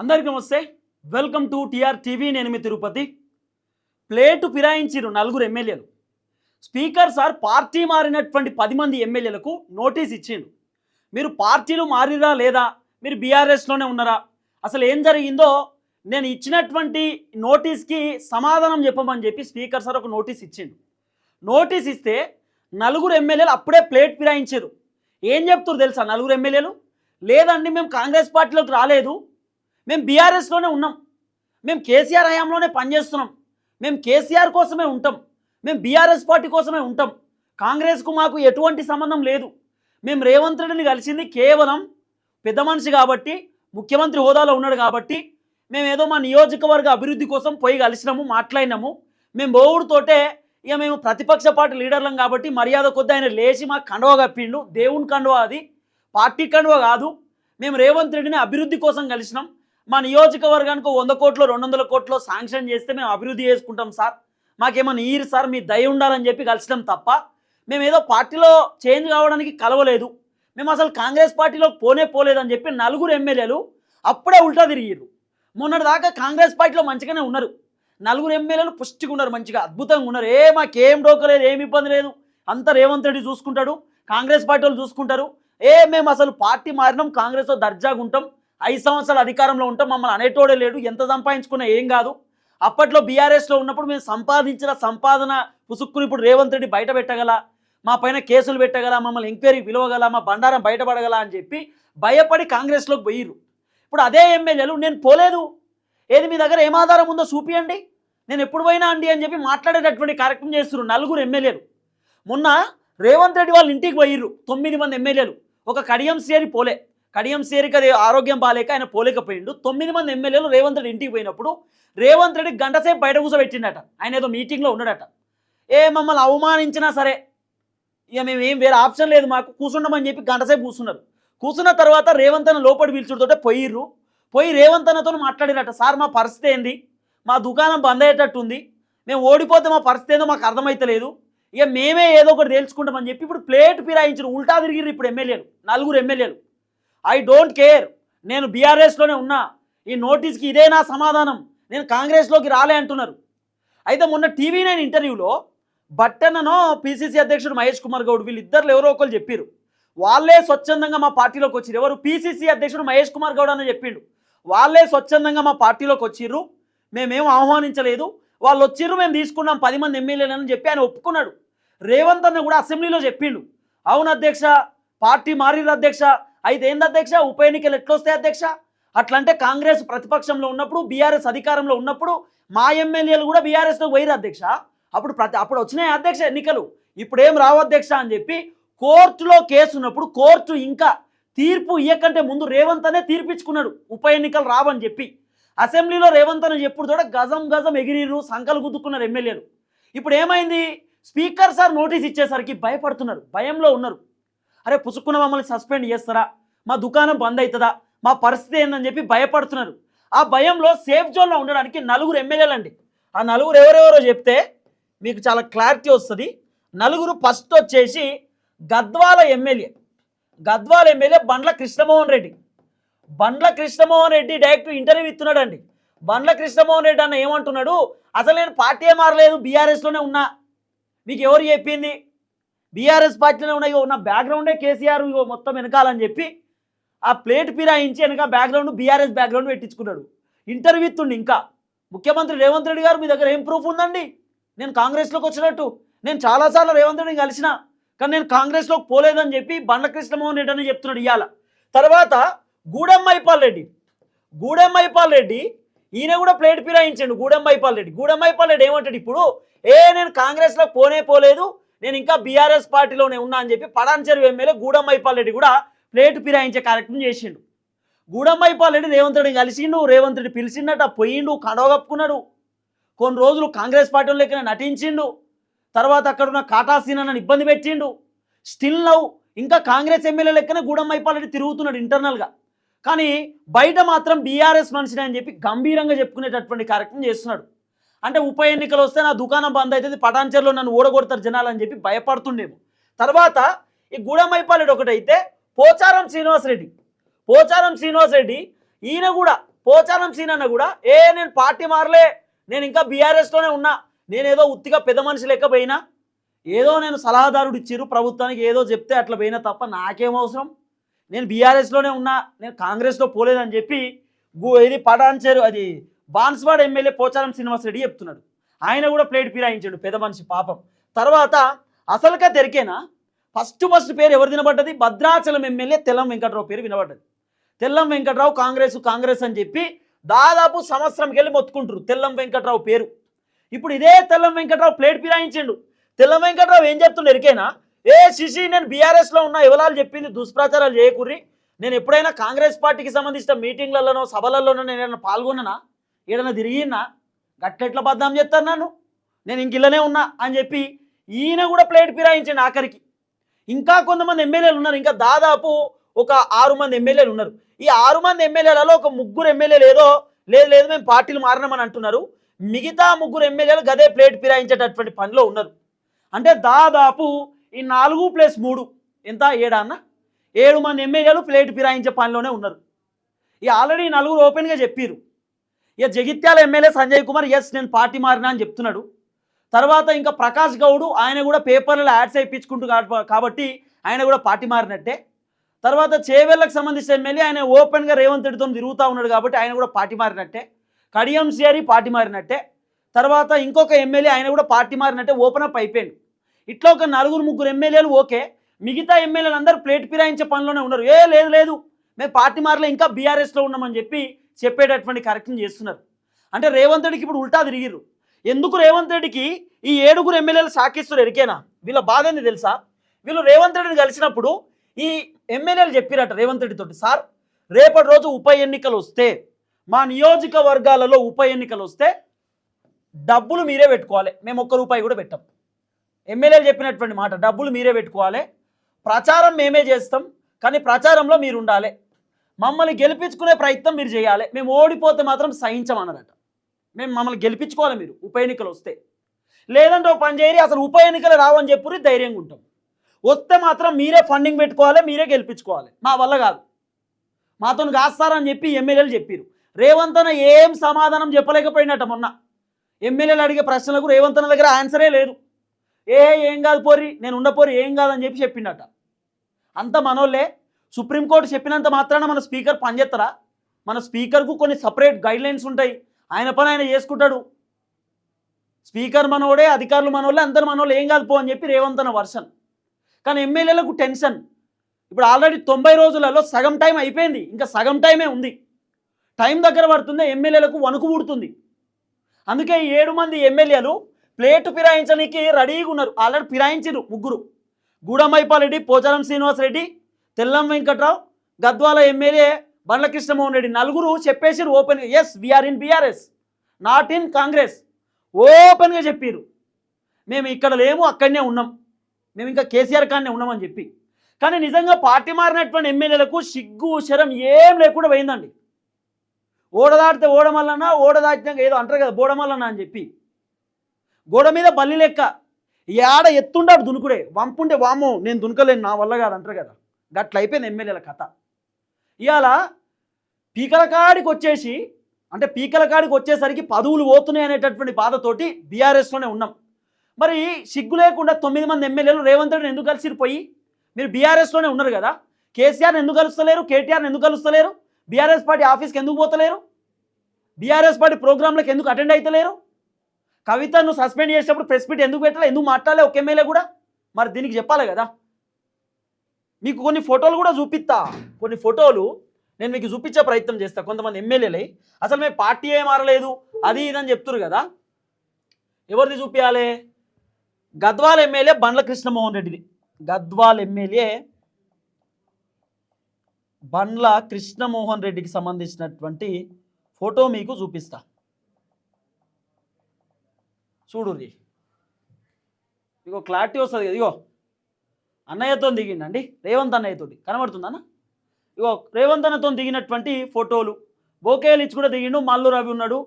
అందరికీ నమస్తే. Welcome to TR TV నేను మీ తిరుపతి. ప్లేటు ఫిరాయించిరు నలుగురు ఎమ్మెల్యేలు. స్పీకర్ సార్ పార్టీ మారినటువంటి పది మంది ఎమ్మెల్యేలకు నోటీస్ ఇచ్చిండు. మీరు పార్టీలు మారిరా లేదా? మీరు బీఆర్ఎస్లోనే ఉన్నారా? అసలు ఏం జరిగిందో నేను ఇచ్చినటువంటి నోటీస్కి సమాధానం చెప్పమని చెప్పి స్పీకర్ సార్ ఒక నోటీస్ ఇచ్చిండు. నోటీస్ ఇస్తే నలుగురు ఎమ్మెల్యేలు అప్పుడే ప్లేట్ ఫిరాయించారు. ఏం చెప్తారు తెలుసా నలుగురు ఎమ్మెల్యేలు? లేదండి మేము కాంగ్రెస్ పార్టీలోకి రాలేదు. మేము బీఆర్ఎస్లోనే ఉన్నాం. మేము కేసీఆర్ హయాంలోనే పనిచేస్తున్నాం. మేము కేసీఆర్ కోసమే ఉంటాం. మేము బీఆర్ఎస్ పార్టీ కోసమే ఉంటాం. కాంగ్రెస్కు మాకు ఎటువంటి సంబంధం లేదు. మేము రేవంత్ రెడ్డిని కలిసింది కేవలం పెద్ద మనిషి కాబట్టి ముఖ్యమంత్రి హోదాలో ఉన్నాడు కాబట్టి మేము ఏదో మా నియోజకవర్గ అభివృద్ధి కోసం పోయి కలిసినాము మాట్లాడినాము. మేము బోవుడుతోటే ఇక మేము ప్రతిపక్ష పార్టీ లీడర్లం కాబట్టి మర్యాద కొద్ది ఆయన లేచి మాకు కండువ కప్పిండు. దేవుని కండువ అది. పార్టీ కండువ కాదు. మేము రేవంత్ రెడ్డిని అభివృద్ధి కోసం కలిసినాం. మా నియోజకవర్గానికి వంద కోట్లు రెండు వందల కోట్లు శాంక్షన్ చేస్తే మేము అభివృద్ధి చేసుకుంటాం సార్. మాకేమన్నా ఈరు సార్ మీ దయ ఉండాలని చెప్పి కలిసినాం తప్ప మేము ఏదో పార్టీలో చేంజ్ కావడానికి కలవలేదు. మేము అసలు కాంగ్రెస్ పార్టీలో పోనే పోలేదని చెప్పి నలుగురు ఎమ్మెల్యేలు అప్పుడే ఉల్టా తిరిగిర్రు. మొన్నటి దాకా కాంగ్రెస్ పార్టీలో మంచిగానే ఉన్నారు. నలుగురు ఎమ్మెల్యేలు పుష్టిగా ఉన్నారు మంచిగా అద్భుతంగా ఉన్నారు. ఏ మాకేం డోకలేదు ఏమి ఇబ్బంది లేదు. అంతా రేవంత్ రెడ్డి చూసుకుంటాడు కాంగ్రెస్ పార్టీ వాళ్ళు చూసుకుంటారు. ఏ మేము అసలు పార్టీ మారినాం కాంగ్రెస్లో దర్జాగా ఉంటాం. ఐదు సంవత్సరాలు అధికారంలో ఉంటాం మమ్మల్ని అనేటోడే లేడు ఎంత సంపాదించుకున్నా ఏం కాదు. అప్పట్లో బీఆర్ఎస్లో ఉన్నప్పుడు మేము సంపాదించిన సంపాదన పుసుక్కుని ఇప్పుడు రేవంత్ రెడ్డి బయట పెట్టగల మా పైన కేసులు పెట్టగల మమ్మల్ని ఎంక్వైరీ పిలవగల మా బండారం బయటపడగల అని చెప్పి భయపడి కాంగ్రెస్లోకి పోయిర్రు. ఇప్పుడు అదే ఎమ్మెల్యేలు నేను పోలేదు. ఏది మీ దగ్గర ఏం ఆధారం ఉందో చూపియండి. నేను ఎప్పుడు పోయినా అండి అని చెప్పి మాట్లాడేటటువంటి కార్యక్రమం చేస్తున్నారు నలుగురు ఎమ్మెల్యేలు. మొన్న రేవంత్ రెడ్డి వాళ్ళ ఇంటికి పోయిర్రు తొమ్మిది మంది ఎమ్మెల్యేలు. ఒక కడియం సేరి పోలే. కడియం సేరికి ఆరోగ్యం బాగాలేక ఆయన పోలేకపోయిండు. తొమ్మిది మంది ఎమ్మెల్యేలు రేవంత్ రెడ్డి ఇంటికి పోయినప్పుడు రేవంత్ రెడ్డి గంటసేపు బయట కూర్చోబెట్టిండట. ఆయన ఏదో మీటింగ్లో ఉన్నాడట. ఏ మమ్మల్ని అవమానించినా సరే ఇక మేము ఏం వేరే ఆప్షన్ లేదు మాకు కూర్చుండమని చెప్పి గంటసేపు కూర్చున్నారు. కూర్చున్న తర్వాత రేవంత్ అన్న లోపలి పిలుచుడుతోటే పోయిర్రు. పోయి రేవంత్ అన్నతో మాట్లాడినట సార్ మా పరిస్థితి ఏంది? మా దుకాణం బంద్ అయ్యేటట్టుంది. మేము ఓడిపోతే మా పరిస్థితి ఏందో మాకు అర్థమైతలేదు. ఇక మేమే ఏదో ఒకటి తేల్చుకుంటామని చెప్పి ఇప్పుడు ప్లేట్ ఫిరాయించారు ఉల్టా తిరిగిర్రు ఇప్పుడు ఎమ్మెల్యేలు నలుగురు ఎమ్మెల్యేలు. I don't care. నేను బీఆర్ఎస్లోనే ఉన్నా. ఈ నోటీస్కి ఇదే నా సమాధానం. నేను కాంగ్రెస్లోకి రాలే అంటున్నారు. అయితే మొన్న టీవీ నైన్ ఇంటర్వ్యూలో బట్టననో పిసిసి అధ్యక్షుడు మహేష్ కుమార్ గౌడ్ వీళ్ళిద్దరు ఎవరో ఒకరు చెప్పారు వాళ్ళే స్వచ్ఛందంగా మా పార్టీలోకి వచ్చారు ఎవరు? పిసిసి అధ్యక్షుడు మహేష్ కుమార్ గౌడ్ అని చెప్పిండు వాళ్ళే స్వచ్ఛందంగా మా పార్టీలోకి వచ్చిర్రు. మేమేం ఆహ్వానించలేదు. వాళ్ళు వచ్చిర్రు మేము తీసుకున్నాం పది మంది ఎమ్మెల్యేలని చెప్పి ఆయన ఒప్పుకున్నాడు. రేవంత్ అన్న కూడా అసెంబ్లీలో చెప్పిండు అవును అధ్యక్ష పార్టీ మారిన అధ్యక్ష. అయితే ఏంది అధ్యక్ష? ఉప ఎన్నికలు ఎట్లొస్తాయి అధ్యక్ష? అట్లంటే కాంగ్రెస్ ప్రతిపక్షంలో ఉన్నప్పుడు బీఆర్ఎస్ అధికారంలో ఉన్నప్పుడు మా ఎమ్మెల్యేలు కూడా బీఆర్ఎస్లో పోయిరు అధ్యక్ష. అప్పుడు ప్రతి అప్పుడు వచ్చినాయి అధ్యక్ష ఎన్నికలు. ఇప్పుడు ఏం రావు అధ్యక్ష అని చెప్పి కోర్టులో కేసు ఉన్నప్పుడు కోర్టు ఇంకా తీర్పు ఇయ్యకంటే ముందు రేవంత్ అనే తీర్పిచ్చుకున్నాడు. ఉప ఎన్నికలు రావని చెప్పి. అసెంబ్లీలో రేవంత్ అని ఎప్పుడు తోట గజం గజం ఎగిరిరు సంకలు గుద్దుకున్నారు ఎమ్మెల్యేలు. ఇప్పుడు ఏమైంది స్పీకర్ సార్ నోటీస్ ఇచ్చేసరికి భయపడుతున్నారు భయంలో ఉన్నారు. అరే పుసుక్కున్న మమ్మల్ని సస్పెండ్ చేస్తారా? మా దుకాణం బంద్ అవుతుందా మా పరిస్థితి ఏందని చెప్పి భయపడుతున్నారు. ఆ భయంలో సేఫ్ జోన్లో ఉండడానికి నలుగురు ఎమ్మెల్యేలు అండి ఆ నలుగురు ఎవరెవరో చెప్తే మీకు చాలా క్లారిటీ వస్తుంది. నలుగురు ఫస్ట్ వచ్చేసి Gadwal MLA. Gadwal MLA Bandla Krishnamohan Reddy. Bandla Krishnamohan Reddy direct interview ఇస్తున్నాడండి. Bandla Krishnamohan Reddy అన్న ఏమంటున్నాడు? అసలు నేను పార్టీ మారలేదు బీఆర్ఎస్లోనే ఉన్నా. మీకు ఎవరు చెప్పింది? బీఆర్ఎస్ పార్టీలో ఉన్న ఇగో నా బ్యాక్గ్రౌండే కేసీఆర్ ఇగో మొత్తం వెనకాలని చెప్పి ఆ ప్లేట్ పిరాయించి వెనక బ్యాక్గ్రౌండ్ బీఆర్ఎస్ బ్యాక్గ్రౌండ్ పెట్టించుకున్నాడు. ఇంటర్వ్యూ ఇస్తుండు ఇంకా. ముఖ్యమంత్రి రేవంత్ రెడ్డి గారు మీ దగ్గర ఏం ప్రూఫ్ ఉందండి? నేను కాంగ్రెస్లోకి వచ్చినట్టు. నేను చాలాసార్లు రేవంత్ రెడ్డిని కలిసిన కానీ నేను కాంగ్రెస్లోకి పోలేదని చెప్పి బండ్ల కృష్ణమోహన్ రెడ్డి అని చెప్తున్నాడు ఇవాళ తర్వాత గూడెం మైపాల్ రెడ్డి. గూడెం మైపాల్ రెడ్డి ఈయన కూడా ప్లేట్ ఫిరాయించండు గూడెం మైపాల్ రెడ్డి. గూడెం మైపాల్ రెడ్డి ఏమంటాడు ఇప్పుడు? ఏ నేను కాంగ్రెస్లో పోనే పోలేదు. నేను ఇంకా బీఆర్ఎస్ పార్టీలోనే ఉన్నా అని చెప్పి పడాన్చెరువు ఎమ్మెల్యే గూడమ్మైపాల్ రెడ్డి కూడా ప్లేట్ ఫిరాయించే కార్యక్రమం చేసిండు. గూడమ్మైపాల్ రెడ్డి రేవంత్ రెడ్డిని కలిసిండు రేవంత్ రెడ్డి పిలిచిండట పోయిండు కడవగప్పుకున్నాడు కొన్ని రోజులు కాంగ్రెస్ పార్టీలో లెక్కన నటించిండు. తర్వాత అక్కడున్న కాటాసీనని ఇబ్బంది పెట్టిండు. స్టిల్ నవ్వు ఇంకా కాంగ్రెస్ ఎమ్మెల్యే లెక్కనే గూడమ్మైపాల్ రెడ్డి తిరుగుతున్నాడు ఇంటర్నల్గా కానీ బయట మాత్రం బీఆర్ఎస్ మనిషిని అని చెప్పి గంభీరంగా చెప్పుకునేటటువంటి కార్యక్రమం చేస్తున్నాడు. అంటే ఉప ఎన్నికలు వస్తే నా దుకాణం బంద్ అవుతుంది పటాన్చర్లో నన్ను ఓడగొడతారు జనాలు అని చెప్పి భయపడుతుండేమో. తర్వాత ఈ గూడమైపాలెడ్ ఒకటైతే పోచారం శ్రీనివాసరెడ్డి. పోచారం శ్రీనివాసరెడ్డి ఈయన కూడా పోచారం సీనన్న కూడా ఏ నేను పార్టీ మారలే నేను ఇంకా బీఆర్ఎస్లోనే ఉన్నా నేనేదో ఉత్తిగా పెద్ద మనిషి లెక్క పోయినా ఏదో నేను సలహాదారుడు ఇచ్చిర్రు ప్రభుత్వానికి ఏదో చెప్తే అట్లా పోయినా తప్ప నాకేం అవసరం? నేను బీఆర్ఎస్లోనే ఉన్నా నేను కాంగ్రెస్లో పోలేదని చెప్పి ఇది పటాన్చేరు అది బాన్స్వాడ్ ఎమ్మెల్యే పోచారం శ్రీనివాస్ రెడ్డి చెప్తున్నాడు. ఆయన కూడా ప్లేట్ ఫిరాయించాడు పెద్ద మనిషి పాపం. తర్వాత అసలుగా తెరికేనా? ఫస్ట్ ఫస్ట్ పేరు ఎవరు వినబడ్డది భద్రాచలం ఎమ్మెల్యే తెల్లం వెంకట్రావు పేరు వినబడ్డది. తెల్లం వెంకట్రావు కాంగ్రెస్ కాంగ్రెస్ అని చెప్పి దాదాపు సంవత్సరంకి వెళ్ళి మొత్తుకుంటారు తెల్లం వెంకట్రావు పేరు. ఇప్పుడు ఇదే తెల్లం వెంకట్రావు ప్లేట్ ఫిరాయించిండు. తెల్లం వెంకట్రావు ఏం చెప్తుండే ఎరికేనా? ఏ శిశి నేను బీఆర్ఎస్లో ఉన్న ఎవరాలు చెప్పింది? దుష్ప్రచారాలు చేయకూరి నేను ఎప్పుడైనా కాంగ్రెస్ పార్టీకి సంబంధించిన మీటింగ్లలోనో సభలలోనో నేను ఏదైనా పాల్గొన్నానా తిరిగినా గట్లెట్లా బద్దాం చేస్తాను నన్ను? నేను ఇంక ఇళ్ళనే ఉన్నా అని చెప్పి ఈయన కూడా ప్లేట్ ఫిరాయించండి ఆఖరికి. ఇంకా కొంతమంది ఎమ్మెల్యేలు ఉన్నారు. ఇంకా దాదాపు ఒక ఆరు మంది ఎమ్మెల్యేలు ఉన్నారు. ఈ ఆరు మంది ఎమ్మెల్యేలలో ఒక ముగ్గురు ఎమ్మెల్యేలు ఏదో లేదు లేదు మేము పార్టీలు మారినామని అంటున్నారు. మిగతా ముగ్గురు ఎమ్మెల్యేలు గదే ప్లేట్ ఫిరాయించేటటువంటి పనిలో ఉన్నారు. అంటే దాదాపు ఈ నాలుగు ప్లస్ మూడు ఎంత? ఏడా అన్న? ఏడు మంది ఎమ్మెల్యేలు ప్లేట్ ఫిరాయించే పనిలోనే ఉన్నారు. ఈ ఆల్రెడీ నలుగురు ఓపెన్గా చెప్పారు ఇక జగిత్యాల ఎమ్మెల్యే సంజయ్ కుమార్ ఎస్ నేను పార్టీ మారినా అని చెప్తున్నాడు. తర్వాత ఇంకా ప్రకాష్ గౌడ్ ఆయన కూడా పేపర్లలో యాడ్స్ అయిపించుకుంటూ కాబట్టి ఆయన కూడా పార్టీ మారినట్టే. తర్వాత చేవెళ్ళకు సంబంధించిన ఎమ్మెల్యే ఆయన ఓపెన్గా రేవంత్ రెడ్డితో తిరుగుతూ ఉన్నాడు కాబట్టి ఆయన కూడా పార్టీ మారినట్టే. కడియం సిఆరి పార్టీ మారినట్టే. తర్వాత ఇంకొక ఎమ్మెల్యే ఆయన కూడా పార్టీ మారినట్టే ఓపెన్ అప్ అయిపోయింది ఇట్లా ఒక నలుగురు ముగ్గురు ఎమ్మెల్యేలు ఓకే. మిగతా ఎమ్మెల్యేలు అందరూ ప్లేట్ ఫిరాయించే పనిలోనే ఉన్నారు. ఏ లేదు లేదు మేము పార్టీ మారలే ఇంకా బీఆర్ఎస్లో ఉన్నామని చెప్పి చెప్పేటటువంటి కరెక్షన్ చేస్తున్నారు. అంటే రేవంత్ రెడ్డికి ఇప్పుడు ఉల్టా తిరిగిర్రు. ఎందుకు రేవంత్ రెడ్డికి ఈ ఏడుగురు ఎమ్మెల్యేలు సాకిస్తారు ఎరికేనా? వీళ్ళ బాధ ఏంది తెలుసా? వీళ్ళు రేవంత్ రెడ్డిని కలిసినప్పుడు ఈ ఎమ్మెల్యేలు చెప్పిరట రేవంత్ రెడ్డితో సార్ రేపటి రోజు ఉప ఎన్నికలు వస్తే మా నియోజకవర్గాలలో ఉప ఎన్నికలు వస్తే డబ్బులు మీరే పెట్టుకోవాలి. మేము ఒక్క రూపాయి కూడా పెట్టాం. ఎమ్మెల్యేలు చెప్పినటువంటి మాట డబ్బులు మీరే పెట్టుకోవాలి. ప్రచారం మేమే చేస్తాం కానీ ప్రచారంలో మీరు ఉండాలి. మమ్మల్ని గెలిపించుకునే ప్రయత్నం మీరు చేయాలి. మేము ఓడిపోతే మాత్రం సహించమన్నారట మేము మమ్మల్ని గెలిపించుకోవాలి మీరు ఉప ఎన్నికలు వస్తే. లేదంటే ఒక పని చేయరి అసలు ఉప ఎన్నికలు రావని చెప్పి ధైర్యంగా ఉంటాం. వస్తే మాత్రం మీరే ఫండింగ్ పెట్టుకోవాలి మీరే గెలిపించుకోవాలి. మా వల్ల కాదు. మాతో కాస్తారని చెప్పి ఎమ్మెల్యేలు చెప్పారు. రేవంత్ అన్న ఏం సమాధానం చెప్పలేకపోయినట్ట మొన్న. ఎమ్మెల్యేలు అడిగే ప్రశ్నలకు రేవంత్ అన్న దగ్గర ఆన్సరే లేదు. ఏ ఏం కాదు పోరి నేను ఉండపోరి ఏం కాదని చెప్పి చెప్పిండట. అంత మనోళ్ళే సుప్రీంకోర్టు చెప్పినంత మాత్రాన మన స్పీకర్ పనిచేస్తారా? మన స్పీకర్కు కొన్ని సపరేట్ గైడ్ లైన్స్ ఉంటాయి. ఆయన పని ఆయన చేసుకుంటాడు. స్పీకర్ మనోడే అధికారులు మనోళ్ళే అందరు మనోళ్ళు ఏం కాదు పో అని చెప్పి రేవంత్ అన్న వర్షన్. కానీ ఎమ్మెల్యేలకు టెన్షన్. ఇప్పుడు ఆల్రెడీ తొంభై రోజులలో సగం టైం అయిపోయింది. ఇంకా సగం టైమే ఉంది. టైం దగ్గర పడుతుంది ఎమ్మెల్యేలకు వణుకు పుడుతుంది. అందుకే ఈ ఏడు మంది ఎమ్మెల్యేలు ప్లేటు ఫిరాయించడానికి రెడీగా ఉన్నారు. ఆల్రెడీ ఫిరాయించారు ముగ్గురు. గూడమైపాల్ పోచారం శ్రీనివాసరెడ్డి తెల్లం వెంకట్రావు గద్వాల ఎమ్మెల్యే బండ్ల కృష్ణమోహన్ రెడ్డి నలుగురు చెప్పేసారు open yes we're in BRS not in Congress ఓపెన్గా చెప్పారు మేము ఇక్కడ లేము అక్కడనే ఉన్నాం. మేము ఇంకా కేసీఆర్ కాడనే ఉన్నామని చెప్పి. కానీ నిజంగా పార్టీ మారినటువంటి ఎమ్మెల్యేలకు సిగ్గు శరం ఏం లేకుండా పోయిందండి. ఓడదాటితే ఓడమల్లన్నా ఏదో అంటారు కదా బోడమల్లన్నా అని చెప్పి. గోడ మీద బల్లి లెక్క. ఏడ ఎత్తుండాడు దునుకుడే. వంపుండే వామో నేను దునకలేను నా వల్ల కాదు అంటారు కదా. గట్ల అయిపోయింది ఎమ్మెల్యేల కథ. ఇవాళ పీకల కాడికి వచ్చేసి అంటే పీకల కాడికి వచ్చేసరికి పదవులు పోతున్నాయి అనేటటువంటి బాధతోటి బీఆర్ఎస్లోనే ఉన్నాం. మరి సిగ్గు లేకుండా తొమ్మిది మంది ఎమ్మెల్యేలు రేవంత్ రెడ్డిని ఎందుకు కలిసిపోయి మీరు బీఆర్ఎస్లోనే ఉన్నారు కదా. కేసీఆర్ని ఎందుకు కలుస్తలేరు? కేటీఆర్ని ఎందుకు కలుస్తలేరు? బీఆర్ఎస్ పార్టీ ఆఫీస్కి ఎందుకు పోతలేరు? బీఆర్ఎస్ పార్టీ ప్రోగ్రాంలకు ఎందుకు అటెండ్ అవుతలేరు కవితను సస్పెండ్ చేసినప్పుడు ప్రెస్ మీట్ ఎందుకు పెట్టాలి? ఎందుకు మాట్లాడలే ఒక ఎమ్మెల్యే కూడా? మరి దీనికి చెప్పాలి కదా. మీకు కొన్ని ఫోటోలు కూడా చూపిస్తా. కొన్ని ఫోటోలు నేను మీకు చూపించే ప్రయత్నం చేస్తా. కొంతమంది ఎమ్మెల్యేలై అసలు మేము పార్టీ ఏ మారలేదు అది ఇదని చెప్తురు కదా. ఎవరిది చూపించాలి గద్వాల్ ఎమ్మెల్యే బండ్ల కృష్ణమోహన్ రెడ్డిది. గద్వాల్ ఎమ్మెల్యే బండ్ల కృష్ణమోహన్ రెడ్డికి సంబంధించినటువంటి ఫోటో మీకు చూపిస్తా. చూడు ఇగో క్లారిటీ వస్తుంది కదా ఇగో. అన్నయ్యతో దిగిండండి రేవంత్ అన్నయ్యతోటి. కనబడుతుందా ఇగో రేవంత్ అన్నతో దిగినటువంటి ఫోటోలు. బోకేలు కూడా దిగిండు మల్లు రవి ఉన్నాడు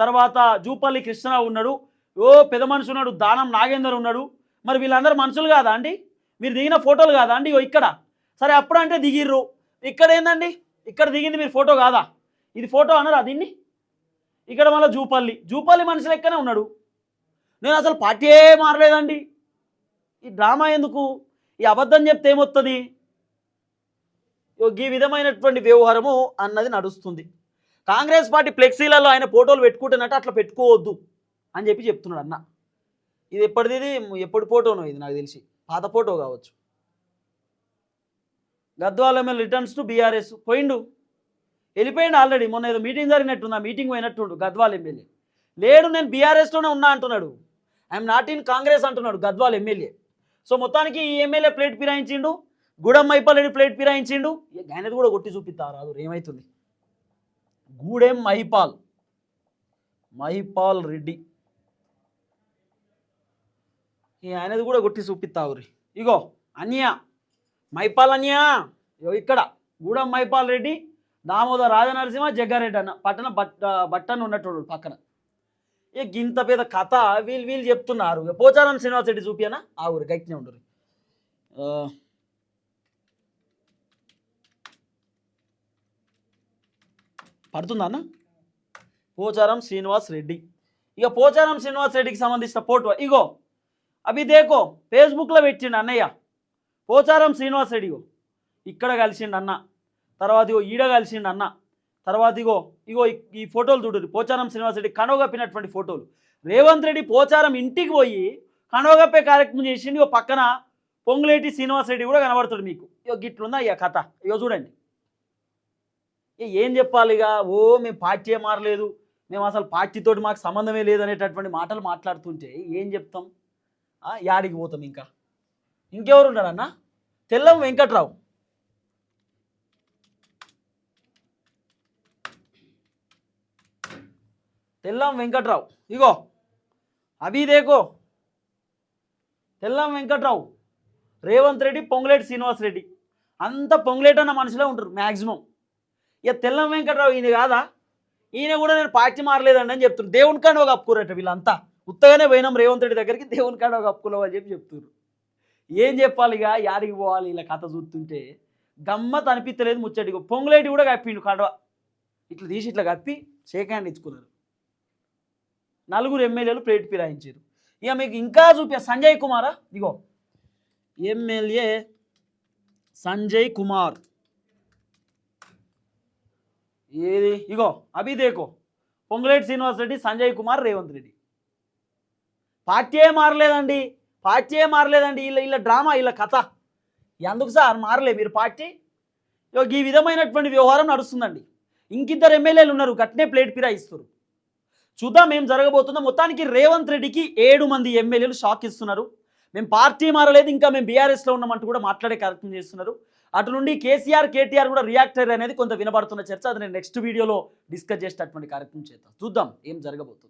తర్వాత జూపల్లి కృష్ణరావు ఉన్నాడు ఓ పెద్ద మనిషి ఉన్నాడు దానం నాగేందర్ ఉన్నాడు. మరి వీళ్ళందరూ మనుషులు కాదా అండి? మీరు దిగిన ఫోటోలు కాదా అండి? ఇగో ఇక్కడ. సరే అప్పుడు అంటే దిగిర్రు. ఇక్కడ ఏందండి? ఇక్కడ దిగింది మీరు ఫోటో కాదా? ఇది ఫోటో అన్నారా దీన్ని? ఇక్కడ మళ్ళీ జూపల్లి. జూపల్లి మనిషి లెక్కనే ఉన్నాడు. నేను అసలు పార్టీయే మారలేదండి. ఈ డ్రామా ఎందుకు? ఈ అబద్ధం చెప్తే ఏమొస్తుంది ఈ విధమైనటువంటి వ్యవహారము అన్నది నడుస్తుంది. కాంగ్రెస్ పార్టీ ఫ్లెక్సీలలో ఆయన ఫోటోలు పెట్టుకుంటున్నట్టు అట్లా పెట్టుకోవద్దు అని చెప్పి చెప్తున్నాడు అన్న. ఇది ఎప్పటిది ఇది? ఎప్పుడు ఫోటోనో ఇది నాకు తెలిసి. పాత ఫోటో కావచ్చు. Gadwal MLA returns to BRS. పోయిండు. వెళ్ళిపోయిండు ఆల్రెడీ. మొన్న ఏదో మీటింగ్ జరిగినట్టుంది? ఆ మీటింగ్ పోయినట్టుండు గద్వాల ఎమ్మెల్యే. లేడు నేను బీఆర్ఎస్లోనే ఉన్నా అంటున్నాడు. ఐఎమ్ నాట్ ఇన్ కాంగ్రెస్ అంటున్నాడు గద్వాల ఎమ్మెల్యే. సో మొత్తానికి ఈ ఎమ్మెల్యే ప్లేట్ పిరాయించిండు గూడెం మైపాల్ ప్లేట్ పిరాయించిండు ఇక ఆయనది కూడా కొట్టి చూపిస్తారు రాదు ఏమవుతుంది గూడెం మహిపాల్ మహిపాల్ రెడ్డి. ఈ ఆయనది కూడా కొట్టి చూపిస్తావురి ఇగో అన్య మైపాల్ అన్య. ఇగో ఇక్కడ గూడెం మైపాల్ రెడ్డి దామోదర్ రాజనరసింహ జగ్గారెడ్డి అన్న పట్టణ బట్ట బట్టన్ ఉన్నట్టు పక్కన. ఇక గింత పెద్ద కథ వీళ్ళు వీళ్ళు చెప్తున్నారు. పోచారం శ్రీనివాస్ రెడ్డి చూపియనా? ఆ ఊరు గట్టినే ఉండరు పడుతుందా అన్న? పోచారం శ్రీనివాస్ రెడ్డి ఇక పోచారం శ్రీనివాస్ రెడ్డికి సంబంధించిన ఫోటో ఇగో అవి దేకో ఫేస్బుక్లో పెట్టిండు అన్నయ్య. పోచారం శ్రీనివాస్ రెడ్డి ఇక్కడ కలిసిండు అన్న. తర్వాత ఇగో ఈడ కలిసిండు అన్న. తర్వాత ఇగో ఇగో ఈ- ఫోటోలు చూడండి పోచారం శ్రీనివాస్ రెడ్డి కనవగప్పినటువంటి ఫోటోలు. రేవంత్ రెడ్డి పోచారం ఇంటికి పోయి కనవగప్పే కార్యక్రమం చేసిండు ఓ పక్కన పొంగులేటి శ్రీనివాస్ రెడ్డి కూడా కనబడతాడు మీకు. ఇగో గిట్లుందా ఇక కథ? ఇగో చూడండి. ఏం చెప్పాలి ఇక ఓ మేము పార్టీ మారలేదు. మేము అసలు పార్టీతోటి మాకు సంబంధమే లేదనేటటువంటి మాటలు మాట్లాడుతుంటే ఏం చెప్తాం? యాడికి పోతాం ఇంకా? ఇంకెవరు ఉన్నారన్న తెల్లం వెంకట్రావు. తెల్లం వెంకట్రావు. ఇగో అభి దేకో. తెల్లం వెంకట్రావు రేవంత్ రెడ్డి పొంగులేటి శ్రీనివాస్ రెడ్డి. అంత పొంగులేట అన్న మనిషిలో ఉంటారు మ్యాక్సిమం ఇక తెల్లం వెంకట్రావు ఈయన కాదా? ఈయన కూడా నేను పార్టీ మారలేదండి అని చెప్తున్నారు దేవుని కాడ ఒక అప్పుకోరట వీళ్ళంతా. ఉత్తగానే పోయినాం రేవంత్ రెడ్డి దగ్గరికి దేవుని కాడ ఒక అప్పుకోలేవు అని చెప్పి చెప్తున్నారు ఏం చెప్పాలి ఇక యాడికి పోవాలి? ఇలా కథ చూస్తుంటే గమ్మత్ అనిపించలేదు ముచ్చటిగా పొంగులేటి కూడా కప్పిండు కడవ. ఇట్లా తీసి ఇట్లా కప్పి షేక్ హ్యాండ్ ఇచ్చుకున్నారు. నలుగురు ఎమ్మెల్యేలు ప్లేట్ ఫిరాయించారు. ఇక మీకు ఇంకా చూపే సంజయ్ కుమారా? ఇగో. ఎమ్మెల్యే సంజయ్ కుమార్. ఏది? ఇగో అభి దేకో పొంగులేటి శ్రీనివాస్ రెడ్డి సంజయ్ కుమార్ రేవంత్ రెడ్డి. పార్టీయే మారలేదండి. పార్టీయే మారలేదండి. వీళ్ళ వీళ్ళ డ్రామా వీళ్ళ కథ. ఎందుకు సార్? మారలే మీరు పార్టీ? ఇగో ఈ విధమైనటువంటి వ్యవహారం నడుస్తుందండి. ఇంకిద్దరు ఎమ్మెల్యేలు ఉన్నారు. గట్నే ప్లేట్ ఫిరాయిస్తారు. చూద్దాం ఏం జరగబోతుందో. మొత్తానికి రేవంత్ రెడ్డికి ఏడు మంది ఎమ్మెల్యేలు షాక్ ఇస్తున్నారు. మేము పార్టీ మారలేదు ఇంకా మేము బీఆర్ఎస్లో ఉన్నామంటూ కూడా మాట్లాడే కార్యక్రమం చేస్తున్నారు. అటు నుండి కేసీఆర్ కేటీఆర్ కూడా రియాక్ట్ అయ్యారు అనేది కొంత వినబడుతున్న చర్చ. అది నేను నెక్స్ట్ వీడియోలో డిస్కస్ చేసేటటువంటి కార్యక్రమం చేద్దాం. చూద్దాం ఏం జరగబోతుంది.